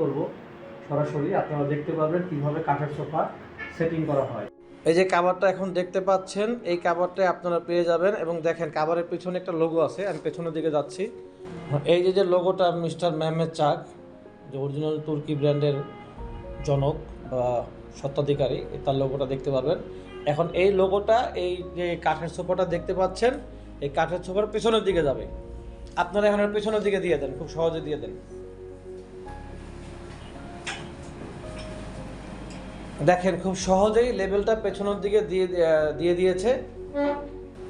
করব সরাসরি। আপনারা দেখতে পাবেন কীভাবে কাঠের সোফা সেটিং করা হয়। এই যে কাভারটা এখন দেখতে পাচ্ছেন, এই কাভারটা আপনারা পেয়ে যাবেন এবং দেখেন কাভারের পিছনে একটা লোগো আছে, আমি পেছনের দিকে যাচ্ছি। এই যে যে লোগোটা মিস্টার মেহমেদ চাক, যে অরিজিনাল তুর্কি ব্র্যান্ডের জনক বা স্বত্বাধিকারী, তার লোগোটা দেখতে পারবেন। এখন এই লোগোটা এই যে কাঠের সোফাটা দেখতে পাচ্ছেন, এই কাঠের সোফার পেছনের দিকে যাবে। আপনারা এখন পেছনের দিকে দিয়ে দেন, খুব সহজে দিয়ে দেন। দেখেন, খুব সহজেই লেভেলটা পেছনের দিকে দিয়ে দিয়ে দিয়েছে।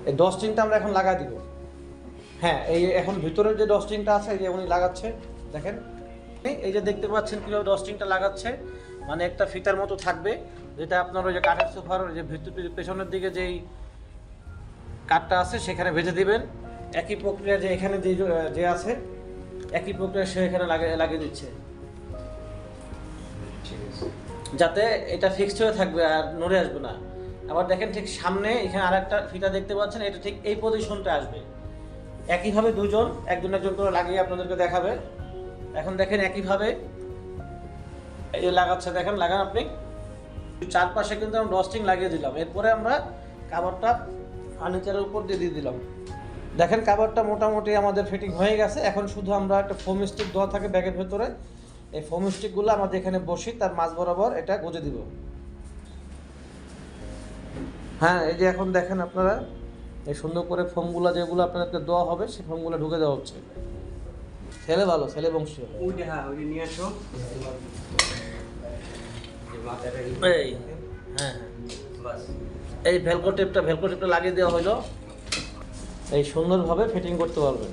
এই ডস্টিংটা আমরা এখন লাগাই দিব। হ্যাঁ এই এখন ভিতরের যে ডস্টিংটা আছে, এই যে উনি লাগাচ্ছে, দেখেন। এই যে দেখতে পাচ্ছেন কীভাবে ডস্টিংটা লাগাচ্ছে মানে একটা ফিতার মতো থাকবে, যেটা আপনার ওই যে কাঠের সোফার যে ভিতর, পেছনের দিকে যেই কাঠটা আছে, সেখানে ভেজে দিবেন। একই প্রক্রিয়া যে এখানে যে যে আছে, একই প্রক্রিয়া সে এখানে লাগিয়ে লাগিয়ে দিচ্ছে। যাতে এটা ফিক্সড হয়ে থাকবে আর নড়ে আসবে না। আবার দেখেন ঠিক সামনে এখানে আরেকটা ফিতা দেখতে পাচ্ছেন, এটা ঠিক এই পজিশনটা আসবে। একইভাবে দুজন, একজন একজন করে লাগিয়ে আপনাদেরকে দেখাবে। এখন দেখেন একইভাবে এই যে লাগাচ্ছে, দেখেন লাগান আপনি। চারপাশে কিন্তু আমরা ডস্টিং লাগিয়ে দিলাম। এরপরে আমরা কাভারটা ফার্নিচারের উপর দিয়ে দিয়ে দিলাম। দেখেন কাভারটা মোটামুটি আমাদের ফিটিং হয়ে গেছে। এখন শুধু আমরা একটা ফোম স্টিক দেওয়া থাকে ব্যাগের ভেতরে। এই ফোম স্টিকগুলো আমাদের এখানে বসি তার মাঝ বরাবর এটা গুজে দিব। হ্যাঁ এই যে এখন দেখেন আপনারা এই সুন্দর করে ফোমগুলো যেগুলো আপনাদেরকে দেওয়া হবে সেই ফোমগুলো ঢুকে দেওয়া হচ্ছে। ছেলে ভালো ছেলে ওইটা হ্যাঁ ওইটা নিয়ে আসো। এই হ্যাঁ এই ভেলকো টেপটা ভেলকো টেপটা লাগিয়ে দেওয়া হলো। এই সুন্দরভাবে ফিটিং করতে পারবেন।